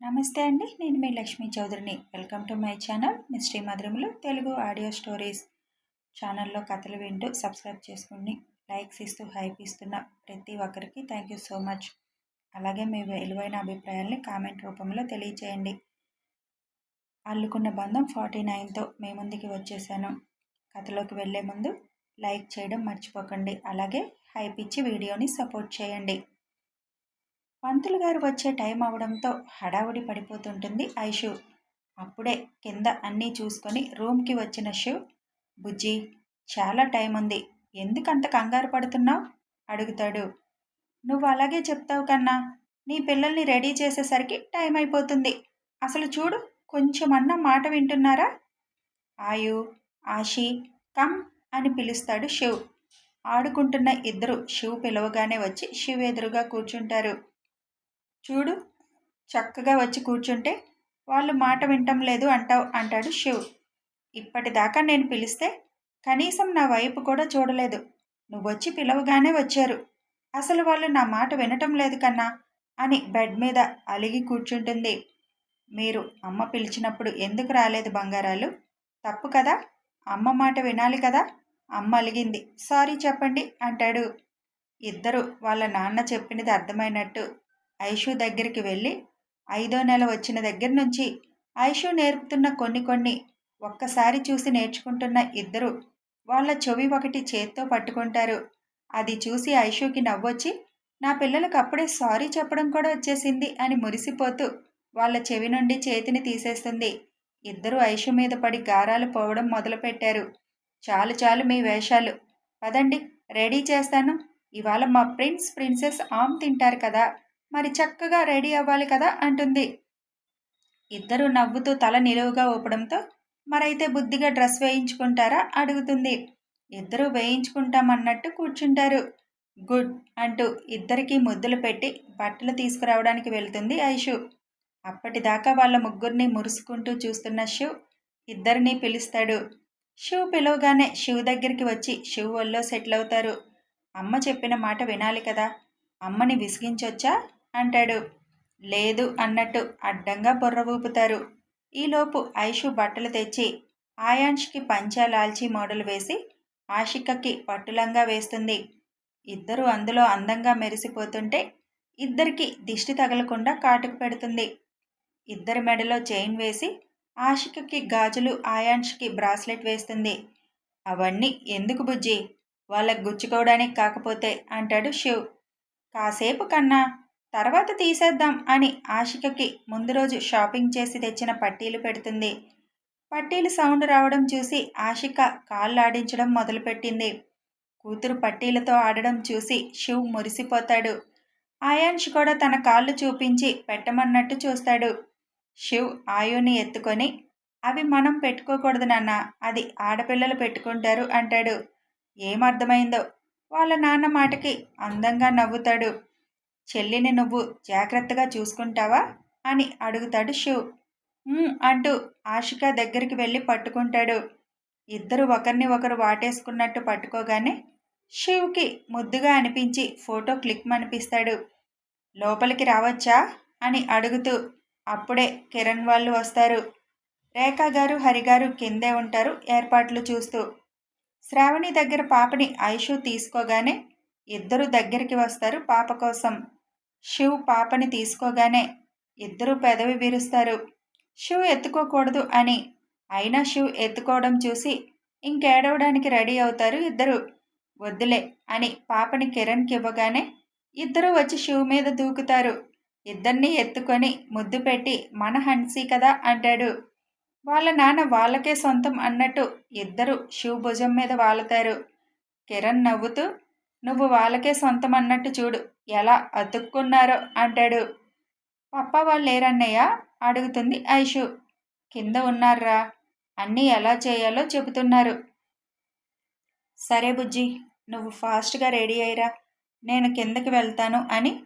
నమస్తే అండి నేను మీ Lakshmi చౌదరిని. Welcome to my channel mystery మధురములు Telugu audio stories. ఛానల్లో కథలు వింటూ సబ్స్క్రైబ్ చేసుకుని లైక్స్ ఇస్తూ హైప్ ఇస్తున్న ప్రతి ఒక్కరికి థ్యాంక్ యూ సో మచ్. అలాగే మీ విలువైన అభిప్రాయాల్ని కామెంట్ రూపంలో తెలియచేయండి. అల్లుకున్న బంధం ఫార్టీ నైన్తో మీ ముందుకి వచ్చేసాను. కథలోకి వెళ్ళే ముందు లైక్ చేయడం మర్చిపోకండి. అలాగే హైప్ ఇచ్చి వీడియోని సపోర్ట్ చేయండి. పంతులు గారు వచ్చే టైం అవడంతో హడావుడి పడిపోతుంటుంది ఐషు అప్పుడే కింద అన్నీ చూసుకొని రూమ్కి వచ్చిన శివ్ బుజ్జి చాలా టైం ఉంది. ఎందుకంత కంగారు పడుతున్నావు? అడుగుతాడు. నువ్వు అలాగే చెప్తావు కన్నా నీ పిల్లల్ని రెడీ చేసేసరికి టైం అయిపోతుంది. అసలు చూడు కొంచెమన్నా మాట వింటున్నారా? ఆయు ఆషి కమ్ అని పిలుస్తాడు శివ్ ఆడుకుంటున్న ఇద్దరు శివ్ పిలవగానే వచ్చి శివ్ ఎదురుగా కూర్చుంటారు. చూడు చక్కగా వచ్చి కూర్చుంటే వాళ్ళు మాట వింటం లేదు అంటావు అంటాడు శివ్. ఇప్పటిదాకా నేను పిలిస్తే కనీసం నా వైపు కూడా చూడలేదు. నువ్వొచ్చి పిలవగానే వచ్చారు. అసలు వాళ్ళు నా మాట వినటం లేదు కన్నా అని బెడ్ మీద అలిగి కూర్చుంటుంది. మీరు అమ్మ పిలిచినప్పుడు ఎందుకు రాలేదు బంగారాలు? తప్పు కదా? అమ్మ మాట వినాలి కదా? అమ్మ అలిగింది. సారీ చెప్పండి అంటాడు. ఇద్దరు వాళ్ళ నాన్న చెప్పినది అర్థమైనట్టు ఐషు దగ్గరికి వెళ్ళి ఐదో నెల వచ్చిన దగ్గర నుంచి ఐషు నేర్పుతున్న కొన్ని కొన్ని ఒక్కసారి చూసి నేర్చుకుంటున్న ఇద్దరు వాళ్ళ చెవి ఒకటి చేత్తో పట్టుకుంటారు. అది చూసి ఐషుకి నవ్వొచ్చి నా పిల్లలకు అప్పుడే సారీ చెప్పడం కూడా వచ్చేసింది అని మురిసిపోతూ వాళ్ళ చెవి నుండి చేతిని తీసేస్తుంది. ఇద్దరు ఐషు మీద పడి గారాలు పోవడం మొదలుపెట్టారు. చాలు చాలు మీ వేషాలు. పదండి రెడీ చేస్తాను. ఇవాళ మా ప్రిన్స్ ప్రిన్సెస్ ఆమ్ తింటారు కదా. మరి చక్కగా రెడీ అవ్వాలి కదా అంటుంది. ఇద్దరు నవ్వుతూ తల నిలువుగా ఊపడంతో మరైతే బుద్ధిగా డ్రెస్ వేయించుకుంటారా? అడుగుతుంది. ఇద్దరు వేయించుకుంటామన్నట్టు కూర్చుంటారు. గుడ్ అంటూ ఇద్దరికి ముద్దులు పెట్టి బట్టలు తీసుకురావడానికి వెళ్తుంది ఐషు. అప్పటిదాకా వాళ్ళ ముగ్గురిని మురుసుకుంటూ చూస్తున్న శివ్ ఇద్దరిని పిలుస్తాడు. శివ్ పిలవగానే శివ్ దగ్గరికి వచ్చి శివ్ వల్లో సెటిల్ అవుతారు. అమ్మ చెప్పిన మాట వినాలి కదా. అమ్మని విసిగించొచ్చా? అంటాడు. లేదు అన్నట్టు అడ్డంగా బుర్ర ఊపుతారు. ఈలోపు ఐషు బట్టలు తెచ్చి ఆయాంష్కి పంచా లాల్చి మోడల్ వేసి ఆషికకి పట్టులంగా వేస్తుంది. ఇద్దరు అందులో అందంగా మెరిసిపోతుంటే ఇద్దరికి దిష్టి తగలకుండా కాటుకు పెడుతుంది. ఇద్దరి మెడలో చైన్ వేసి ఆషికకి గాజులు ఆయాంష్కి బ్రాస్లెట్ వేస్తుంది. అవన్నీ ఎందుకు బుజ్జి? వాళ్ళకు గుచ్చుకోవడానికి కాకపోతే అంటాడు శివ్. కాసేపు కన్నా తర్వాత తీసేద్దాం అని ఆశికకి ముందు రోజు షాపింగ్ చేసి తెచ్చిన పట్టీలు పెడుతుంది. పట్టీలు సౌండ్ రావడం చూసి ఆశిక కాళ్ళు ఆడించడం మొదలుపెట్టింది. కూతురు పట్టీలతో ఆడడం చూసి శివ్ మురిసిపోతాడు. ఆయాన్ష్ కూడా తన కాళ్ళు చూపించి పెట్టమన్నట్టు చూస్తాడు. శివ్ ఆయుని ఎత్తుకొని అవి మనం పెట్టుకోకూడదు నాన్న అది ఆడపిల్లలు పెట్టుకుంటారు అంటాడు. ఏమర్థమైందో వాళ్ళ నాన్న మాటకి అందంగా నవ్వుతాడు. చెల్లిని నువ్వు జాగ్రత్తగా చూసుకుంటావా? అని అడుగుతాడు శివ్. అంటూ ఆషిక దగ్గరికి వెళ్ళి పట్టుకుంటాడు. ఇద్దరు ఒకరిని ఒకరు వాటేసుకున్నట్టు పట్టుకోగానే శివ్కి ముద్దుగా అనిపించి ఫోటో క్లిక్ అనిపిస్తాడు లోపలికి రావచ్చా? అని అడుగుతూ అప్పుడే కిరణ్ వాళ్ళు వస్తారు. రేఖా గారు హరిగారు కిందే ఉంటారు ఏర్పాట్లు చూస్తూ. శ్రావణి దగ్గర పాపని ఐషు తీసుకోగానే ఇద్దరు దగ్గరికి వస్తారు పాప కోసం. శివ్ పాపని తీసుకోగానే ఇద్దరు పెదవి విరుస్తారు. శివ్ ఎత్తుకోకూడదు అని. అయినా శివ్ ఎత్తుకోవడం చూసి ఇంకేడవడానికి రెడీ అవుతారు ఇద్దరు. వద్దులే అని పాపని కిరణ్కి ఇవ్వగానే ఇద్దరు వచ్చి శివ్ మీద దూకుతారు. ఇద్దరిని ఎత్తుకొని ముద్దు పెట్టి మన హన్సీ కదా అంటాడు. వాళ్ళ నాన్న వాళ్ళకే సొంతం అన్నట్టు ఇద్దరు శివ్ భుజం మీద వాలుతారు. కిరణ్ నవ్వుతూ నువ్వు వాళ్ళకే సొంతం అన్నట్టు చూడు. ఎలా అతుక్కున్నారో అంటాడు. పప్ప వాళ్ళు లేరన్నయ్య అడుగుతుంది ఐషు. కింద ఉన్నారా అన్నీ ఎలా చేయాలో చెబుతున్నారు. సరే బుజ్జి నువ్వు ఫాస్ట్గా రెడీ అయ్యిరా. నేను కిందకి వెళ్తాను అని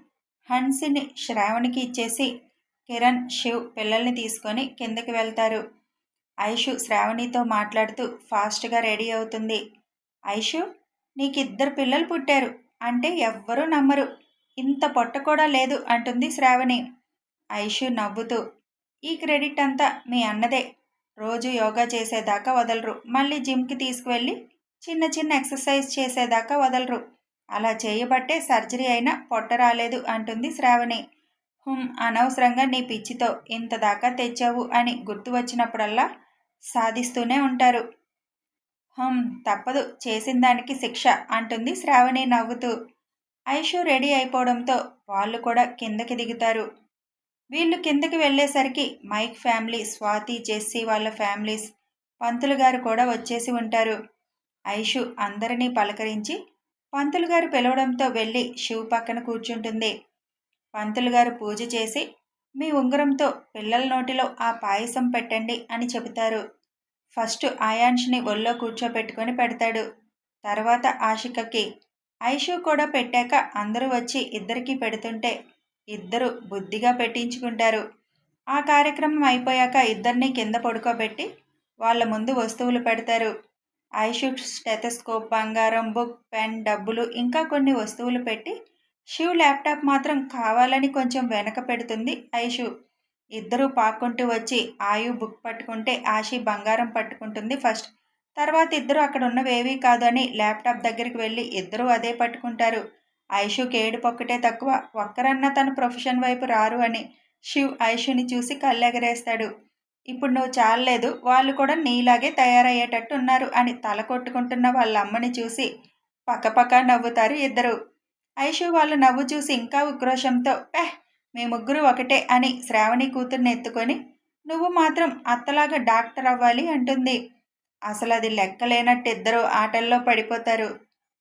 హన్సిని శ్రావణికి ఇచ్చేసి కిరణ్ శివ్ పిల్లల్ని తీసుకొని కిందకి వెళ్తారు. ఐషు శ్రావణితో మాట్లాడుతూ ఫాస్ట్గా రెడీ అవుతుంది. ఐషు నీకు ఇద్దరు పిల్లలు పుట్టారు. అంటే ఎవ్వరూ నమ్మరు. ఇంత పొట్ట కూడా లేదు అంటుంది శ్రావణి. ఐషు నవ్వుతూ ఈ క్రెడిట్ అంతా మీ అన్నదే. రోజు యోగా చేసేదాకా వదలరు. మళ్ళీ జిమ్కి తీసుకువెళ్ళి చిన్న చిన్న ఎక్సర్సైజ్ చేసేదాకా వదలరు. అలా చేయబట్టే సర్జరీ అయినా పొట్ట రాలేదు అంటుంది శ్రావణి. హుమ్ అనవసరంగా నీ పిచ్చితో ఇంత దాకా తెచ్చావు అని గుర్తు వచ్చినప్పుడల్లా సాధిస్తూనే ఉంటారు. హుమ్ తప్పదు. చేసిన దానికి శిక్ష అంటుంది శ్రావణి నవ్వుతూ. ఐషు రెడీ అయిపోవడంతో వాళ్ళు కూడా కిందకి దిగుతారు. వీళ్ళు కిందకి వెళ్ళేసరికి మైక్ ఫ్యామిలీ స్వాతి జెస్సీ వాళ్ళ ఫ్యామిలీస్ పంతులు గారు కూడా వచ్చేసి ఉంటారు. ఐషు అందరినీ పలకరించి పంతులు గారు పిలవడంతో వెళ్ళి శివు పక్కన కూర్చుంటుంది. పంతులు గారు పూజ చేసి మీ ఉంగరంతో పిల్లల నోటిలో ఆ పాయసం పెట్టండి అని చెబుతారు. ఫస్ట్ ఆయాన్షిని ఒళ్ళో కూర్చోపెట్టుకొని పెడతాడు. తర్వాత ఆశికకి ఐషు కూడా పెట్టాక అందరూ వచ్చి ఇద్దరికి పెడుతుంటే ఇద్దరు బుద్ధిగా పెట్టించుకుంటారు. ఆ కార్యక్రమం అయిపోయాక ఇద్దరిని కింద పడుకోబెట్టి వాళ్ళ ముందు వస్తువులు పెడతారు. ఐషు స్టెథస్కోప్ బంగారం బుక్ పెన్ డబ్బులు ఇంకా కొన్ని వస్తువులు పెట్టి శివ్ ల్యాప్టాప్ మాత్రం కావాలని కొంచెం వెనక పెడుతుంది ఐషు. ఇద్దరూ పాక్కుంటూ వచ్చి ఆయు బుక్ పట్టుకుంటే ఆశి బంగారం పట్టుకుంటుంది ఫస్ట్. తర్వాత ఇద్దరు అక్కడ ఉన్నవేవీ కాదు అని ల్యాప్టాప్ దగ్గరికి వెళ్ళి ఇద్దరూ అదే పట్టుకుంటారు. ఐషుకి ఏడుపొక్కటే తక్కువ. ఒక్కరన్నా తన ప్రొఫెషన్ వైపు రారు అని శివ్ ఐషుని చూసి కళ్ళెగరేస్తాడు. ఇప్పుడు నువ్వు చాలలేదు. వాళ్ళు కూడా నీలాగే తయారయ్యేటట్టు ఉన్నారు అని తల కొట్టుకుంటున్న వాళ్ళ అమ్మని చూసి పక్కపక్క నవ్వుతారు ఇద్దరు. ఐషు వాళ్ళు నవ్వు చూసి ఇంకా ఉక్రోషంతో పెహ్ మీ ముగ్గురు ఒకటే అని శ్రావణి కూతుర్ని ఎత్తుకొని నువ్వు మాత్రం అత్తలాగా డాక్టర్ అవ్వాలి అంటుంది. అసలు అది లెక్కలేనట్టు ఇద్దరు ఆటల్లో పడిపోతారు.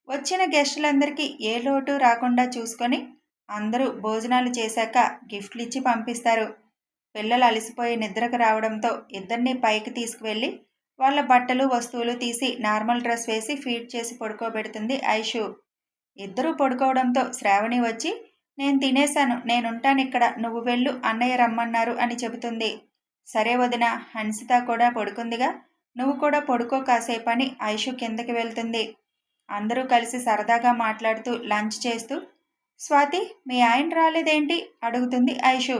వచ్చిన గెస్టులందరికీ ఏ లోటు రాకుండా చూసుకొని అందరూ భోజనాలు చేశాక గిఫ్ట్లు ఇచ్చి పంపిస్తారు. పిల్లలు అలసిపోయి నిద్రకు రావడంతో ఇద్దరిని పైకి తీసుకువెళ్ళి వాళ్ళ బట్టలు వస్తువులు తీసి నార్మల్ డ్రెస్ వేసి ఫీడ్ చేసి పడుకోబెడుతుంది ఐషు. ఇద్దరూ పడుకోవడంతో శ్రావణి వచ్చి నేను తినేశాను నేనుంటాను ఇక్కడ నువ్వు వెళ్ళు అన్నయ్య రమ్మన్నారు అని చెబుతుంది. సరే వదిన హన్సిత కూడా పడుకుందిగా నువ్వు కూడా పడుకో కాసేపని ఐషు కిందకి వెళ్తుంది. అందరూ కలిసి సరదాగా మాట్లాడుతూ లంచ్ చేస్తూ స్వాతి మీ ఆయన రాలేదేంటి? అడుగుతుంది ఐషు.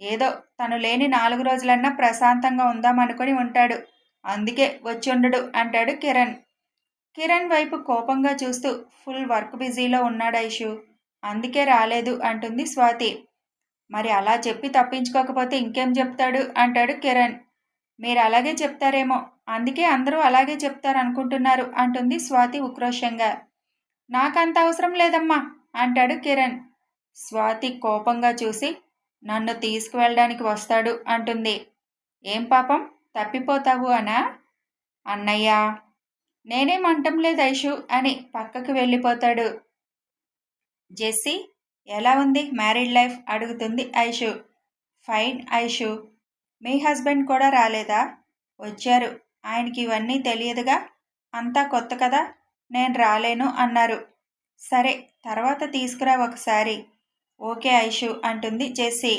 ఏదో తను లేని నాలుగు రోజులన్నా ప్రశాంతంగా ఉందామనుకొని ఉంటాడు. అందుకే వచ్చి ఉండడు అంటాడు కిరణ్. కిరణ్ వైపు కోపంగా చూస్తూ ఫుల్ వర్క్ బిజీలో ఉన్నాడు ఐషు. అందుకే రాలేదు అంటుంది స్వాతి. మరి అలా చెప్పి తప్పించుకోకపోతే ఇంకేం చెప్తాడు? అంటాడు కిరణ్. మీరు అలాగే చెప్తారేమో అందుకే అందరూ అలాగే చెప్తారు అనుకుంటున్నారు అంటుంది స్వాతి ఉక్రోషంగా. నాకంత అవసరం లేదమ్మా అంటాడు కిరణ్. స్వాతి కోపంగా చూసి నన్ను తీసుకువెళ్ళడానికి వస్తాడు అంటుంది. ఏం పాపం తప్పిపోతావు అనా? అన్నయ్య నేనేమంటం లేదు ఐషు అని పక్కకు వెళ్ళిపోతాడు. జెస్సీ ఎలా ఉంది మ్యారీడ్ లైఫ్? అడుగుతుంది ఐషు. ఫైన్ ఐషు. మీ హస్బెండ్ కూడా రాలేదా? వచ్చారు. ఆయనకి ఇవన్నీ తెలియదుగా? అంతా కొత్త కదా? నేను రాలేను అన్నారు. సరే తర్వాత తీసుకురా ఒకసారి. ఓకే ఐషు అంటుంది జెస్సీ.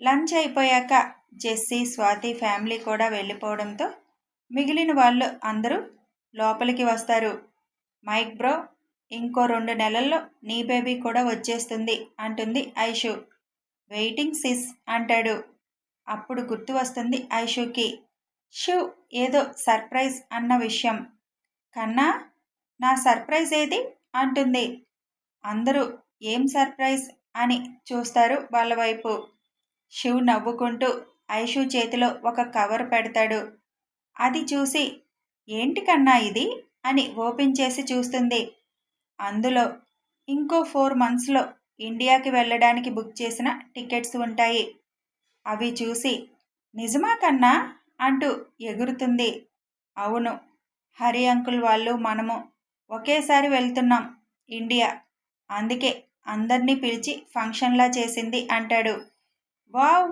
లంచ్ అయిపోయాక జెస్సీ స్వాతి ఫ్యామిలీ కూడా వెళ్ళిపోవడంతో మిగిలిన వాళ్ళు అందరూ లోపలికి వస్తారు. మైక్ బ్రో ఇంకో రెండు నెలల్లో నీ బేబీ కూడా వచ్చేస్తుంది అంటుంది ఐషు. వెయిటింగ్ సిస్ అంటాడు. అప్పుడు గుర్తు వస్తుంది ఐషుకి. శివ్ ఏదో సర్ప్రైజ్ అన్న విషయం. కన్నా నా సర్ప్రైజ్ ఏది? అంటుంది. అందరూ ఏం సర్ప్రైజ్? అని చూస్తారు వాళ్ళ వైపు. శివ్ నవ్వుకుంటూ ఐషు చేతిలో ఒక కవర్ పెడతాడు. అది చూసి ఏంటి కన్నా ఇది? అని ఓపెన్ చేసి చూస్తుంది. అందులో ఇంకో ఫోర్ మంత్స్లో ఇండియాకి వెళ్ళడానికి బుక్ చేసిన టికెట్స్ ఉంటాయి. అవి చూసి నిజమా కన్నా? అంటూ ఎగురుతుంది. అవును హరి అంకుల్ వాళ్ళు మనము ఒకేసారి వెళ్తున్నాం ఇండియా. అందుకే అందరినీ పిలిచి ఫంక్షన్లా చేసింది అంటాడు. వావ్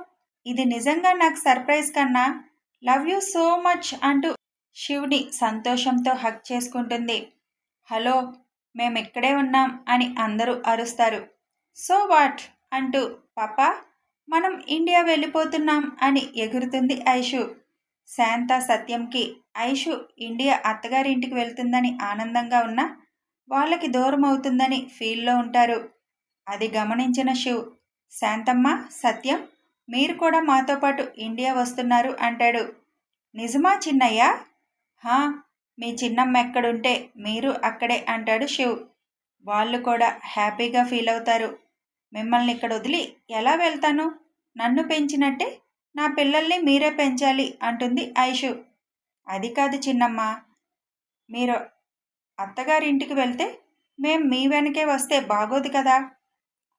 ఇది నిజంగా నాకు సర్ప్రైజ్ కన్నా లవ్ యూ సో మచ్ అంటూ శివుని సంతోషంతో హక్ చేసుకుంటుంది. హలో మేము ఇక్కడే ఉన్నాం అని అందరూ అరుస్తారు. So what? అంటూ పాపా మనం ఇండియా వెళ్ళిపోతున్నాం అని ఎగురుతుంది ఐషు. శాంత సత్యంకి ఐషు ఇండియా అత్తగారింటికి వెళ్తుందని ఆనందంగా ఉన్నా వాళ్ళకి దూరం అవుతుందని ఫీల్లో ఉంటారు. అది గమనించిన శివ్ శాంతమ్మ సత్యం మీరు కూడా మాతో పాటు ఇండియా వస్తున్నారు అంటాడు. నిజమా చిన్నయ్య? హా మీ చిన్నమ్మ ఎక్కడుంటే మీరు అక్కడే అంటాడు శివ్. వాళ్ళు కూడా హ్యాపీగా ఫీల్ అవుతారు. మిమ్మల్ని ఇక్కడ వదిలి ఎలా వెళ్తాను? నన్ను పెంచినట్టే నా పిల్లల్ని మీరే పెంచాలి అంటుంది ఐషు. అది కాదు చిన్నమ్మ. మీరు అత్తగారింటికి వెళ్తే మేం మీ వెనకే వస్తే బాగోదు కదా.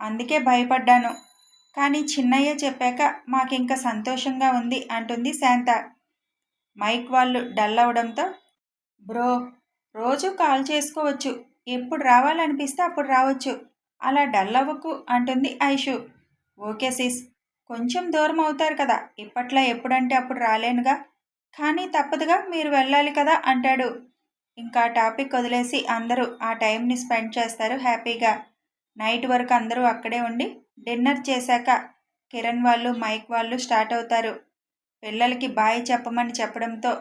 అందుకే భయపడ్డాను. కానీ చిన్నయ్య చెప్పాక మాకింక సంతోషంగా ఉంది అంటుంది శాంత. మైక్ వాళ్ళు డల్ అవడంతో బ్రో రోజు కాల్ చేసుకోవచ్చు. ఎప్పుడు రావాలనిపిస్తే అప్పుడు రావచ్చు. అలా డల్ అవ్వకు అంటుంది ఐషు. Okay sys. కొంచెం దూరం అవుతారు కదా. ఇప్పట్లో ఎప్పుడంటే అప్పుడు రాలేనుగా. కానీ తప్పదుగా మీరు వెళ్ళాలి కదా అంటాడు. ఇంకా టాపిక్ వదిలేసి అందరూ ఆ టైంని స్పెండ్ చేస్తారు హ్యాపీగా. నైట్ వరకు అందరూ అక్కడే ఉండి డిన్నర్ చేశాక కిరణ్ వాళ్ళు మైక్ వాళ్ళు స్టార్ట్ అవుతారు. పిల్లలకి బాయ్ చెప్పమని చెప్పడంతో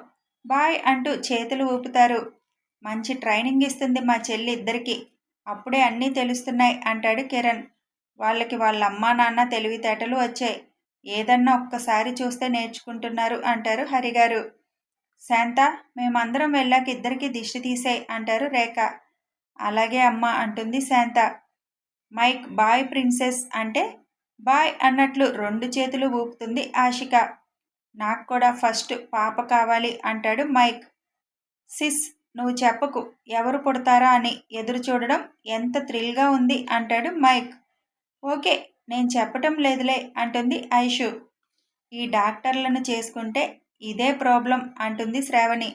బాయ్ అంటూ చేతులు ఊపుతారు. మంచి ట్రైనింగ్ ఇస్తుంది మా చెల్లి ఇద్దరికి. అప్పుడే అన్నీ తెలుస్తున్నాయి అంటాడు కిరణ్. వాళ్ళకి వాళ్ళ అమ్మా నాన్న తెలివితేటలు వచ్చాయి. ఏదన్నా ఒక్కసారి చూస్తే నేర్చుకుంటున్నారు అంటారు హరిగారు. శాంత మేమందరం వెళ్ళాక ఇద్దరికి దిష్టి తీసే అంటారు రేఖ. అలాగే అమ్మ అంటుంది శాంత. మైక్ బాయ్ ప్రిన్సెస్ అంటే బాయ్ అన్నట్లు రెండు చేతులు ఊపుతుంది ఆశిక. నాకు కూడా ఫస్ట్ పాప కావాలి అంటాడు మైక్. సిస్ నువ్వు చెప్పకు ఎవరు పుడతారా అని ఎదురు చూడడం ఎంత థ్రిల్గా ఉంది అంటాడు మైక్. ఓకే నేను చెప్పటం లేదులే అంటుంది ఐషు. ఈ డాక్టర్లను చేసుకుంటే ఇదే ప్రాబ్లం అంటుంది శ్రావణి.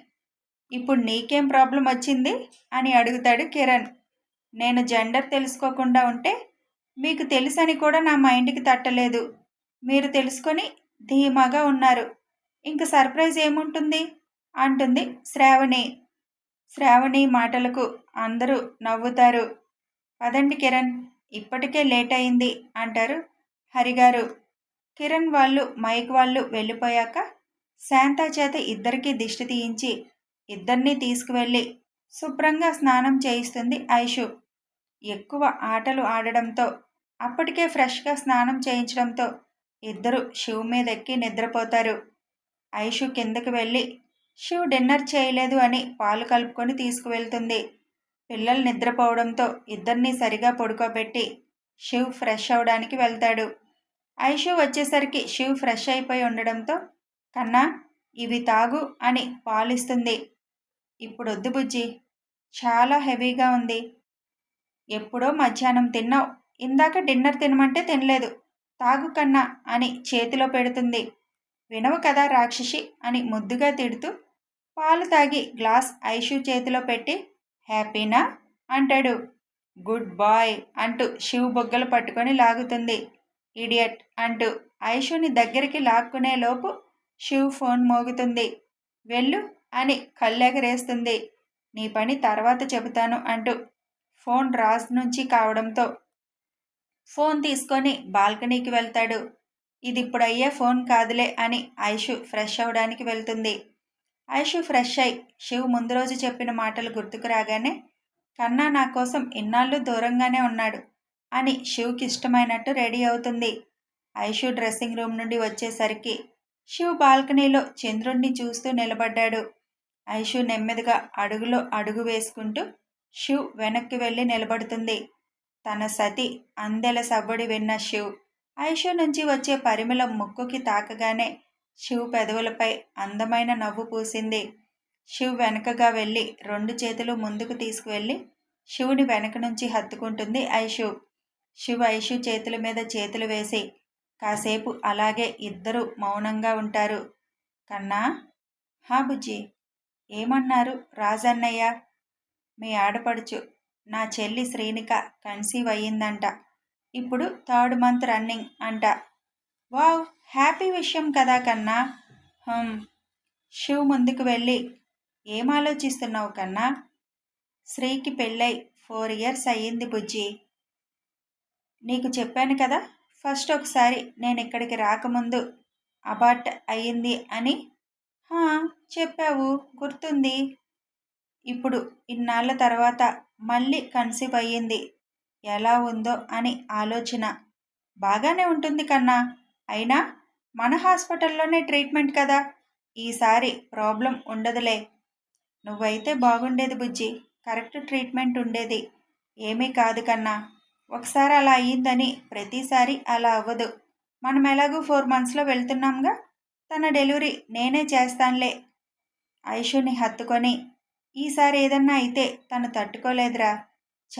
ఇప్పుడు నీకేం ప్రాబ్లం వచ్చింది? అని అడుగుతాడు కిరణ్. నేను జెండర్ తెలుసుకోకుండా ఉంటే మీకు తెలుసని కూడా నా మైండ్కి తట్టలేదు. మీరు తెలుసుకొని ధీమాగా ఉన్నారు. ఇంక సర్ప్రైజ్ ఏముంటుంది? అంటుంది శ్రావణి. శ్రావణి మాటలకు అందరూ నవ్వుతారు. పదండి కిరణ్. ఇప్పటికే లేట్ అయింది అంటారు. హరిగారు కిరణ్ వాళ్ళు మైక్ వాళ్ళు వెళ్ళిపోయాక శాంతా చేత ఇద్దరికీ దిష్టి తీయించి ఇద్దరినీ తీసుకువెళ్ళి శుభ్రంగా స్నానం చేయిస్తుంది ఐషు. ఎక్కువ ఆటలు ఆడడంతో అప్పటికే ఫ్రెష్గా స్నానం చేయించడంతో ఇద్దరు శివ్ మీద ఎక్కి నిద్రపోతారు. ఐషు కిందకి వెళ్ళి శివ్ డిన్నర్ చేయలేదు అని పాలు కలుపుకొని తీసుకువెళ్తుంది. పిల్లలు నిద్రపోవడంతో ఇద్దరిని సరిగా పడుకోబెట్టి శివ్ ఫ్రెష్ అవడానికి వెళ్తాడు. ఐషు వచ్చేసరికి శివ్ ఫ్రెష్ అయిపోయి ఉండడంతో కన్నా ఇవి తాగు అని పాలిస్తుంది. ఇప్పుడు వద్దు బుజ్జి చాలా హెవీగా ఉంది. ఎప్పుడో మధ్యాహ్నం తిన్నావు. ఇందాక డిన్నర్ తినమంటే తినలేదు. తాగు కన్నా అని చేతిలో పెడుతుంది. వినవు కదా రాక్షసి అని ముద్దుగా తిడుతూ పాలు తాగి గ్లాస్ ఐషు చేతిలో పెట్టి హ్యాపీనా? అంటాడు. గుడ్ బాయ్ అంటూ శివ్ బొగ్గలు పట్టుకొని లాగుతుంది. ఇడియట్ అంటూ ఐషుని దగ్గరికి లాక్కునే లోపు శివ్ ఫోన్ మోగుతుంది. వెళ్ళు అని కళ్ళెగరేస్తుంది. నీ పని తర్వాత చెబుతాను అంటూ ఫోన్ రాజ్ నుంచి కావడంతో ఫోన్ తీసుకొని బాల్కనీకి వెళ్తాడు. ఇది ఇప్పుడు అయ్యే ఫోన్ కాదులే అని ఐషు ఫ్రెష్ అవడానికి వెళ్తుంది. ఐషు ఫ్రెష్ అయి. శివ్ ముందు రోజు చెప్పిన మాటలు గుర్తుకు రాగానే కన్నా నా కోసం ఇన్నాళ్ళు దూరంగానే ఉన్నాడు అని శివ్కి ఇష్టమైనట్టు రెడీ అవుతుంది. ఐషు డ్రెస్సింగ్ రూమ్ నుండి వచ్చేసరికి శివ్ బాల్కనీలో చంద్రుణ్ణి చూస్తూ నిలబడ్డాడు. ఐషు నెమ్మదిగా అడుగులో అడుగు వేసుకుంటూ శివ్ వెనక్కి వెళ్ళి నిలబడుతుంది. తన సతి అందెల సవ్వడి విన్న శివ్ ఐషు నుంచి వచ్చే పరిమళం ముక్కుకి తాకగానే శివ్ పెదవులపై అందమైన నవ్వు పూసింది. శివ్ వెనకగా వెళ్ళి రెండు చేతులు ముందుకు తీసుకువెళ్ళి శివుని వెనక నుంచి హత్తుకుంటుంది ఐషు. శివ్ ఐషు చేతుల మీద చేతులు వేసి కాసేపు అలాగే ఇద్దరు మౌనంగా ఉంటారు. కన్నా హా బుజ్జి ఏమన్నారు రాజన్నయ్య? మీ ఆడపడుచు నా చెల్లి శ్రీనిక కన్సీవ్ అయ్యిందంట. ఇప్పుడు థర్డ్ మంత్ రన్నింగ్ అంట. వావ్ హ్యాపీ విషయం కదా కన్నా? శివ్ ముందుకు వెళ్ళి ఏం ఆలోచిస్తున్నావు కన్నా? శ్రీకి పెళ్ళై ఫోర్ ఇయర్స్ అయ్యింది బుజ్జి. నీకు చెప్పాను కదా ఫస్ట్ ఒకసారి నేను ఇక్కడికి రాకముందు అబార్ట్ అయ్యింది అని? చెప్పావు గుర్తుంది. ఇప్పుడు ఇన్నాళ్ళ తర్వాత మళ్ళీ కన్సీవ్ అయ్యింది. ఎలా ఉందో అని ఆలోచన. బాగానే ఉంటుంది కన్నా. అయినా మన హాస్పిటల్లోనే ట్రీట్మెంట్ కదా. ఈసారి ప్రాబ్లం ఉండదులే. నువ్వైతే బాగుండేది బుజ్జి. కరెక్ట్ ట్రీట్మెంట్ ఉండేది. ఏమీ కాదు కన్నా. ఒకసారి అలా అయ్యిందని ప్రతిసారి అలా అవ్వదు. మనం ఎలాగూ ఫోర్ మంత్స్లో వెళ్తున్నాంగా? తన డెలివరీ నేనే చేస్తానులే. ఐషుని హత్తుకొని ఈసారి ఏదన్నా అయితే తను తట్టుకోలేదురా.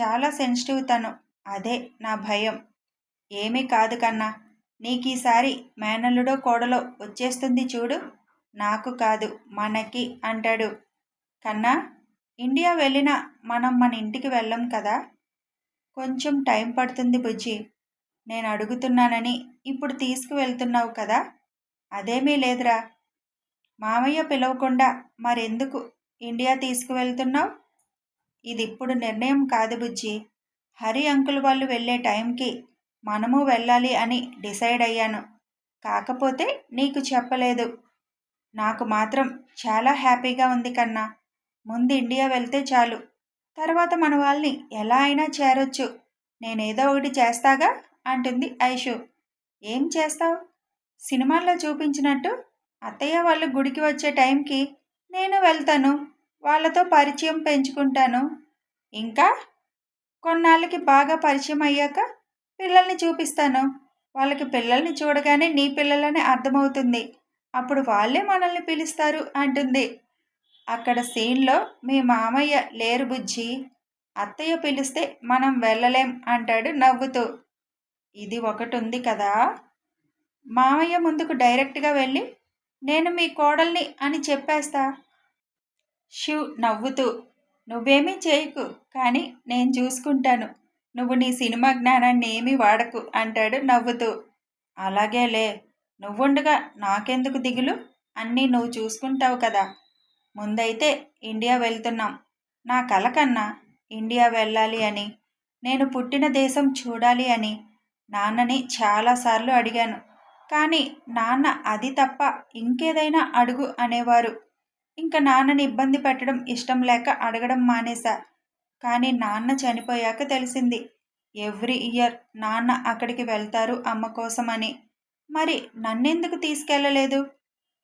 చాలా సెన్సిటివ్ తను. అదే నా భయం. ఏమీ కాదు కన్నా. నీకు ఈసారి మేనల్లుడో కోడలో వచ్చేస్తుంది చూడు. నాకు కాదు మనకి అంటాడు. కన్నా ఇండియా వెళ్ళినా మనం మన ఇంటికి వెళ్ళం కదా? కొంచెం టైం పడుతుంది బుజ్జి. నేను అడుగుతున్నానని ఇప్పుడు తీసుకువెళ్తున్నావు కదా? అదేమీ లేదురా. మామయ్య పిలవకుండా మరెందుకు ఇండియా తీసుకువెళ్తున్నావు? ఇది ఇప్పుడు నిర్ణయం కాదు బుజ్జి. హరి అంకుల్ వాళ్ళు వెళ్ళే టైంకి మనము వెళ్ళాలి అని డిసైడ్ అయ్యాను. కాకపోతే నీకు చెప్పలేదు. నాకు మాత్రం చాలా హ్యాపీగా ఉంది కన్నా. ముందు ఇండియా వెళ్తే చాలు. తర్వాత మన వాళ్ళని ఎలా అయినా చేరొచ్చు. నేనేదో ఒకటి చేస్తాగా? అంటుంది ఐషు. ఏం చేస్తావు? సినిమాల్లో చూపించినట్టు అత్తయ్య వాళ్ళు గుడికి వచ్చే టైంకి నేను వెళ్తాను. వాళ్ళతో పరిచయం పెంచుకుంటాను. ఇంకా కొన్నాళ్ళకి బాగా పరిచయం అయ్యాక పిల్లల్ని చూపిస్తాను. వాళ్ళకి పిల్లల్ని చూడగానే నీ పిల్లలని అర్థమవుతుంది. అప్పుడు వాళ్ళే మనల్ని పిలుస్తారు అంటుంది. అక్కడ సీన్లో మీ మామయ్య లేరు బుజ్జి. అత్తయ్య పిలిస్తే మనం వెళ్ళలేం అంటాడు నవ్వుతూ. ఇది ఒకటి ఉంది కదా? మామయ్య ముందుకు డైరెక్ట్గా వెళ్ళి నేను మీ కోడల్ని అని చెప్పేస్తా. శివ్ నవ్వుతూ. నువ్వేమీ చేయకు కానీ నేను చూసుకుంటాను. నువ్వు నీ సినిమా జ్ఞానాన్ని ఏమీ వాడకు అంటాడు నవ్వుతూ. అలాగేలే నువ్వుండగా నాకెందుకు దిగులు? అన్నీ నువ్వు చూసుకుంటావు కదా. ముందైతే ఇండియా వెళ్తున్నాం. నా కల కన్నా ఇండియా వెళ్ళాలి అని నేను పుట్టిన దేశం చూడాలి అని నాన్నని చాలాసార్లు అడిగాను. కానీ నాన్న అది తప్ప ఇంకేదైనా అడుగు అనేవారు. ఇంకా నాన్నని ఇబ్బంది పెట్టడం ఇష్టం లేక అడగడం మానేశా. కానీ నాన్న చనిపోయాక తెలిసింది. ఎవ్రీ ఇయర్ నాన్న అక్కడికి వెళ్తారు అమ్మ కోసమని. మరి నన్నెందుకు తీసుకెళ్ళలేదు?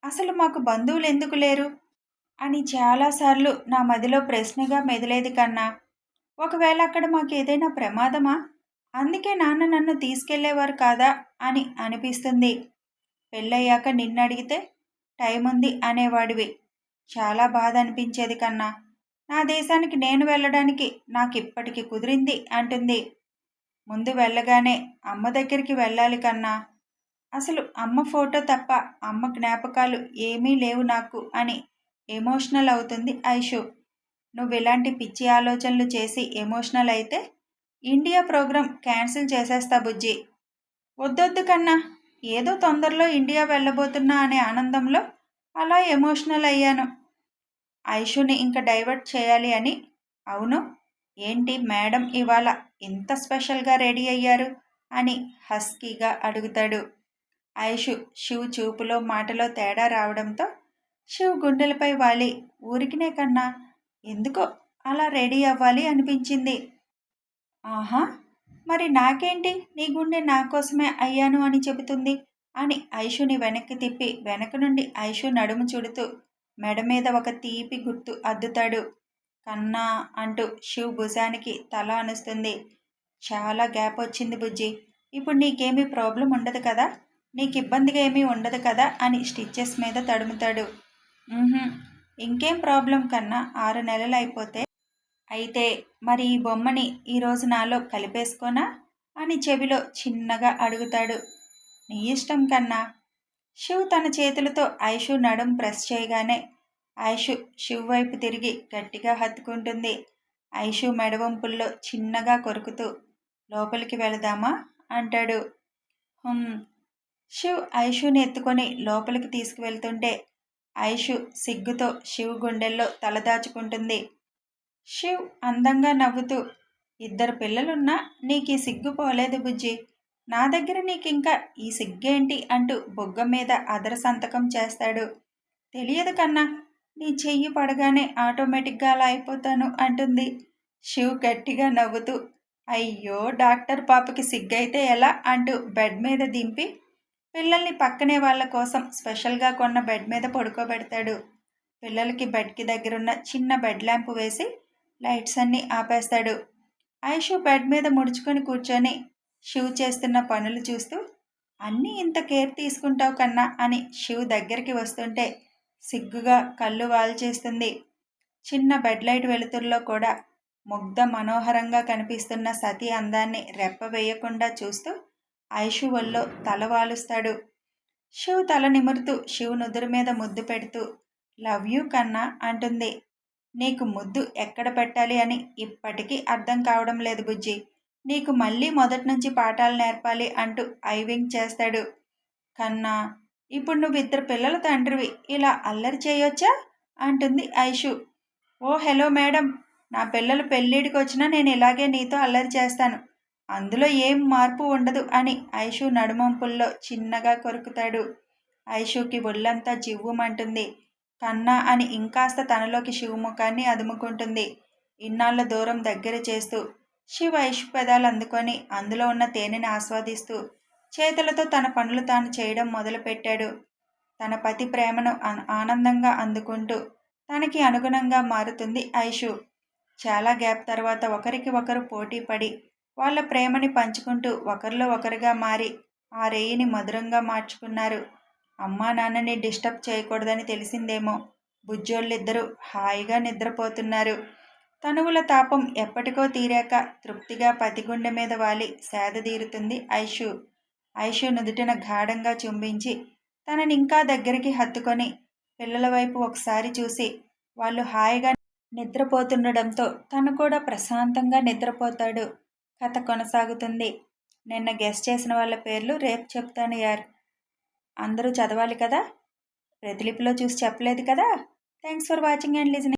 అసలు మాకు బంధువులు ఎందుకు లేరు? అని చాలాసార్లు నా మదిలో ప్రశ్నగా మెదిలేది కన్నా ఒకవేళ అక్కడ మాకు ఏదైనా ప్రమాదమా? అందుకే నాన్న నన్ను తీసుకెళ్ళేవారు కాదా? అని అనిపిస్తుంది. పెళ్ళయ్యాక నిన్నడిగితే టైం ఉంది అనేవాడివి. చాలా బాధ అనిపించేది కన్నా నా దేశానికి నేను వెళ్ళడానికి నాకు ఇప్పటికి కుదిరింది అంటుంది. ముందు వెళ్ళగానే అమ్మ దగ్గరికి వెళ్ళాలి కన్నా. అసలు అమ్మ ఫోటో తప్ప అమ్మ జ్ఞాపకాలు ఏమీ లేవు నాకు అని ఎమోషనల్ అవుతుంది ఐషు. నువ్వు ఇలాంటి పిచ్చి ఆలోచనలు చేసి ఎమోషనల్ అయితే ఇండియా ప్రోగ్రాం క్యాన్సిల్ చేసేస్తా బుజ్జి. వద్దొద్దు కన్నా. ఏదో తొందరలో ఇండియా వెళ్ళబోతున్నా అనే ఆనందంలో అలా ఎమోషనల్ అయ్యాను. ఐషుని ఇంకా డైవర్ట్ చేయాలి అని? అవును. ఏంటి మేడం ఇవాళ ఇంత స్పెషల్గా రెడీ అయ్యారు? అని హస్కీగా అడుగుతాడు. ఐషు శివ్ చూపులో మాటలో తేడా రావడంతో శివ్ గుండెలపై వాలి. ఊరికినే కన్నా ఎందుకో అలా రెడీ అవ్వాలి అనిపించింది. ఆహా! మరి నాకేంటి? నీ గుండె నా కోసమే అయ్యాను అని చెబుతుంది అని ఐషుని వెనక్కి తిప్పి వెనక నుండి ఐషు నడుము చుడుతూ మెడ మీద ఒక తీపి గుర్తు అద్దుతాడు. కన్నా అంటూ శివ్ భుజానికి తల అనుస్తుంది చాలా గ్యాప్ వచ్చింది బుజ్జి. ఇప్పుడు నీకేమీ ప్రాబ్లం ఉండదు కదా? నీకు ఇబ్బందిగా ఏమీ ఉండదు కదా? అని స్టిచ్చెస్ మీద తడుముతాడు. ఇంకేం ప్రాబ్లం కన్నా ఆరు నెలలు అయిపోతే? అయితే మరి ఈ బొమ్మని ఈరోజు నాలో కలిపేసుకోనా? అని చెవిలో చిన్నగా అడుగుతాడు. నీ ఇష్టం కన్నా శివ్ తన చేతులతో ఐషు నడుం ప్రెస్ చేయగానే ఐషు శివ్ వైపు తిరిగి గట్టిగా హత్తుకుంటుంది. ఐషు మెడవంపుల్లో చిన్నగా కొరుకుతూ లోపలికి వెళదామా? అంటాడు. శివ్ ఐషుని ఎత్తుకొని లోపలికి తీసుకువెళ్తుంటే ఐషు సిగ్గుతో శివ్ గుండెల్లో తలదాచుకుంటుంది శివ్ అందంగా నవ్వుతూ ఇద్దరు పిల్లలున్నా నీకు ఈ సిగ్గు పోలేదు బుజ్జి. నా దగ్గర నీకింకా ఈ సిగ్గేంటి అంటూ బొగ్గ మీద అదర సంతకం చేస్తాడు. తెలియదు కన్నా నీ చెయ్యి పడగానే ఆటోమేటిక్గా అలా అయిపోతాను అంటుంది. శివ్ గట్టిగా నవ్వుతూ అయ్యో డాక్టర్ పాపకి సిగ్గైతే ఎలా? అంటూ బెడ్ మీద దింపి పిల్లల్ని పక్కనే వాళ్ళ కోసం స్పెషల్గా కొన్న బెడ్ మీద పడుకోబెడతాడు. పిల్లలకి బెడ్కి దగ్గరున్న చిన్న బెడ్ ల్యాంప్ వేసి లైట్స్ అన్నీ ఆపేస్తాడు. ఐషు బెడ్ మీద ముడుచుకొని కూర్చొని శివ్ చేస్తున్న పనులు చూస్తూ అన్నీ ఇంత కేర్ తీసుకుంటావు కన్నా అని శివ్ దగ్గరికి వస్తుంటే సిగ్గుగా కళ్ళు వాల్చేస్తుంది. చిన్న బెడ్ లైట్ వెలుతురులో కూడా ముగ్ధ మనోహరంగా కనిపిస్తున్న సతీ అందాన్ని రెప్ప వేయకుండా చూస్తూ ఐషు వల్లో తల వాలుస్తాడు. శివ్ తల నిమురుతూ శివ్ నుదురు మీద ముద్దు పెడుతూ లవ్ యూ కన్నా అంటుంది. నీకు ముద్దు ఎక్కడ పెట్టాలి అని ఇప్పటికీ అర్థం కావడం లేదు బుజ్జి. నీకు మళ్ళీ మొదటి నుంచి పాఠాలు నేర్పాలి అంటూ ఐవింగ్ చేస్తాడు. కన్నా ఇప్పుడు నువ్వు ఇద్దరు పిల్లల తండ్రివి ఇలా అల్లరి చేయొచ్చా? అంటుంది ఐషు. ఓ హలో మేడం. నా పిల్లలు పెళ్ళిడికి వచ్చినా నేను ఇలాగే నీతో అల్లరి చేస్తాను. అందులో ఏం మార్పు ఉండదు అని ఐషు నడుమంపుల్లో చిన్నగా కొరుకుతాడు. ఐషుకి ఒళ్ళంతా జివ్వుమంటుంది. కన్నా అని ఇంకాస్త తనలోకి శివముఖాన్ని అదుముకుంటుంది. ఇన్నాళ్ళ దూరం దగ్గర చేస్తూ శివ ఐషుపెదాలు అందుకొని అందులో ఉన్న తేనెని ఆస్వాదిస్తూ చేతులతో తన పనులు తాను చేయడం మొదలుపెట్టాడు. తన పతి ప్రేమను ఆనందంగా అందుకుంటూ తనకి అనుగుణంగా మారుతుంది ఐషు. చాలా గ్యాప్ తర్వాత ఒకరికి ఒకరు పోటీ పడి వాళ్ళ ప్రేమని పంచుకుంటూ ఒకరిలో ఒకరుగా మారి ఆ రేయిని మధురంగా మార్చుకున్నారు. అమ్మా నాన్నని డిస్టర్బ్ చేయకూడదని తెలిసిందేమో. బుజ్జోళ్ళిద్దరూ హాయిగా నిద్రపోతున్నారు. తనువుల తాపం ఎప్పటికో తీరాక తృప్తిగా పతిగుండె మీద వాలి సేదతీరుతుంది ఐషు. ఐషు నుదుటిన గాఢంగా చుంబించి తనని ఇంకా దగ్గరికి హత్తుకొని పిల్లల వైపు ఒకసారి చూసి వాళ్ళు హాయిగా నిద్రపోతుండడంతో తను కూడా ప్రశాంతంగా నిద్రపోతాడు. కథ కొనసాగుతుంది. నిన్న గెస్ట్ చేసిన వాళ్ళ పేర్లు రేపు చెప్తాను యార్. అందరూ చదవాలి కదా? ప్రతిలిపిలో చూసి చెప్పలేదు కదా? Thanks for watching and listening.